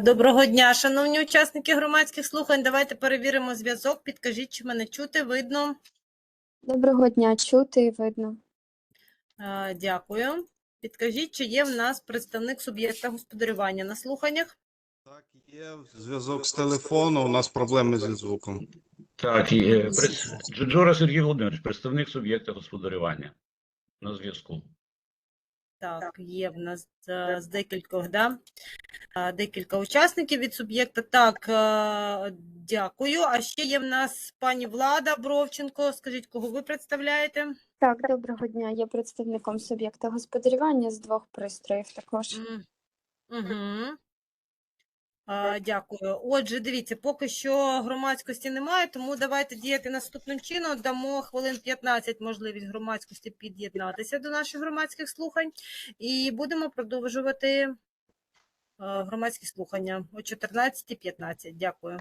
Доброго дня, шановні учасники громадських слухань. Давайте перевіримо зв'язок. Підкажіть, чи мене чути, видно. Доброго дня, чути і видно. Дякую. Підкажіть, чи є в нас представник суб'єкта господарювання на слуханнях? Так, є зв'язок з телефону. У нас проблеми зі звуком. Так, е, Джуджура Сергій Володимирович, представник суб'єкта господарювання на зв'язку. Так, є в нас е, з декількох, да? Декілька учасників від суб'єкта. Так, е, дякую. А ще є в нас пані Влада Бровченко. Скажіть, кого ви представляєте? Так, доброго дня. Я представником суб'єкта господарювання з двох пристроїв також. Угу. А, дякую. Отже, дивіться, поки що громадськості немає, тому давайте діяти наступним чином. Дамо хвилин 15 можливість громадськості під'єднатися до наших громадських слухань і будемо продовжувати громадські слухання о 14.15. Дякую.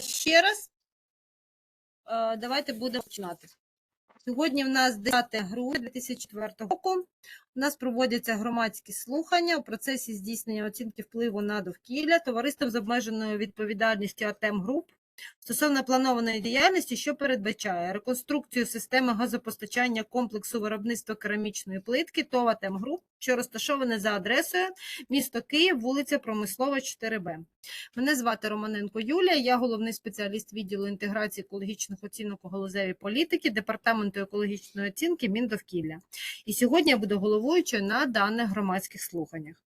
Ще раз е, давайте будемо починати. Сьогодні в нас 10 грудня 2004 року. У нас проводяться громадські слухання у процесі здійснення оцінки впливу на довкілля товариством з обмеженою відповідальністю АТЕМ Груп стосовно планованої діяльності, що передбачає реконструкцію системи газопостачання комплексу виробництва керамічної плитки ТОВ АТЕМ Груп, що розташоване за адресою місто Київ, вулиця Промислова, 4Б. Мене звати Романенко Юлія, я головний спеціаліст відділу інтеграції екологічних оцінок у галузевій політики Департаменту екологічної оцінки Міндовкілля. І сьогодні я буду головуючою на даних громадських слуханнях.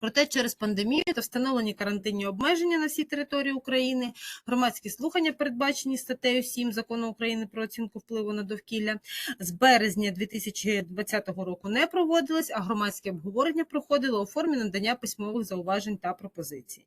Проте через пандемію та встановлені карантинні обмеження на всій території України, громадські слухання, передбачені статтею 7 Закону України про оцінку впливу на довкілля, з березня 2020 року не проводились, а громадське обговорення проходило у формі надання письмових зауважень та пропозицій.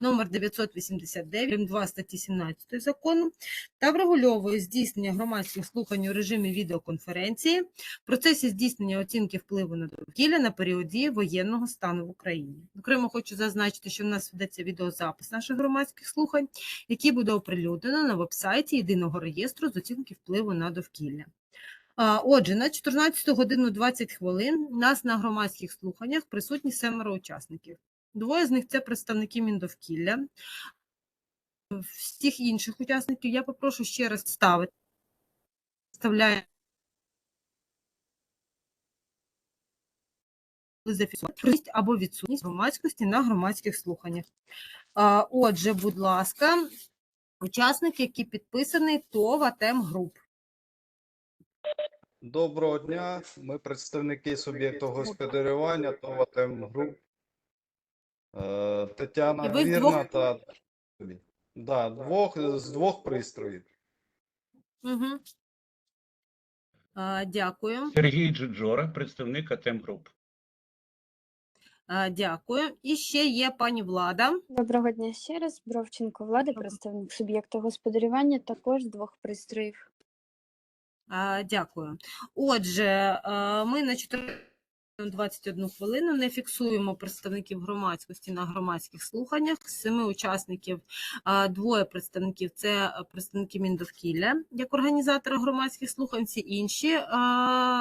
номер 989 2 статті 17 закону та врегульовує здійснення громадських слухань у режимі відеоконференції в процесі здійснення оцінки впливу на довкілля на період дії воєнного стану в Україні. Окремо хочу зазначити, що в нас ведеться відеозапис наших громадських слухань, який буде оприлюднено на вебсайті єдиного реєстру з оцінки впливу на довкілля. Отже, на 14 годину 20 хвилин у нас на громадських слуханнях присутні семеро учасників. Двоє з них це представники Міндовкілля. Всіх інших учасників я попрошу ще раз ставити. Вставляє зафіксувати або відсутність громадськості на громадських слуханнях. Отже, будь ласка, учасник, який підписаний ТОВ АТЕМ Груп. Доброго дня. Ми представники суб'єкту господарювання ТОВ «АТЕМ Груп. Е, Тетяна ви Вірна двох- та да, двох, з двох пристроїв. Угу. А, дякую. Сергій Джиджора, представник АТЕМ Груп. А, дякую. І ще є пані Влада. Доброго дня ще раз. Бровченко Влада, представник суб'єкта господарювання, також з двох пристроїв. А, Дякую. Отже, ми на 21 хвилину не фіксуємо представників громадськості на громадських слуханнях. Семи учасників двоє представників це представники Міндовкілля як організатора громадських слухань. Всі інші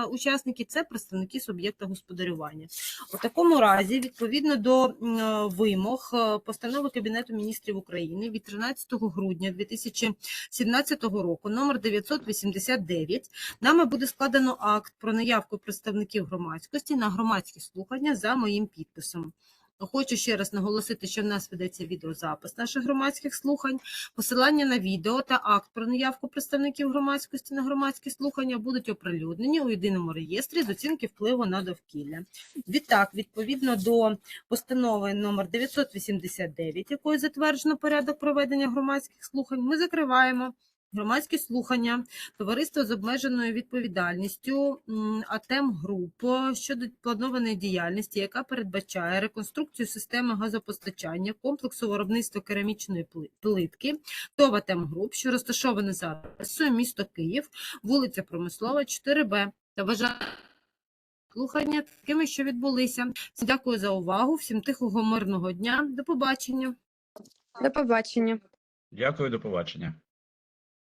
учасники це представники суб'єкта господарювання. У такому разі, відповідно до вимог е, постанови Кабінету міністрів України від 13 грудня 2017 року, номер 989, Нами буде складено акт про наявку представників громадськості на громадські слухання за моїм підписом. Хочу ще раз наголосити, що в нас ведеться відеозапис наших громадських слухань. Посилання на відео та акт про наявку представників громадськості на громадські слухання будуть оприлюднені у єдиному реєстрі з оцінки впливу на довкілля. Відтак, відповідно до постанови номер 989, якою затверджено порядок проведення громадських слухань, ми закриваємо Громадські слухання товариство з обмеженою відповідальністю АТЕМ Груп щодо планованої діяльності, яка передбачає реконструкцію системи газопостачання комплексу виробництва керамічної пли- плитки ТОВ АТЕМ Груп, що розташоване за адресою місто Київ, вулиця Промислова, 4Б. Та вважаю слухання такими, що відбулися. Всім Дякую за увагу. Всім тихого мирного дня. До побачення. До побачення. Дякую, до побачення.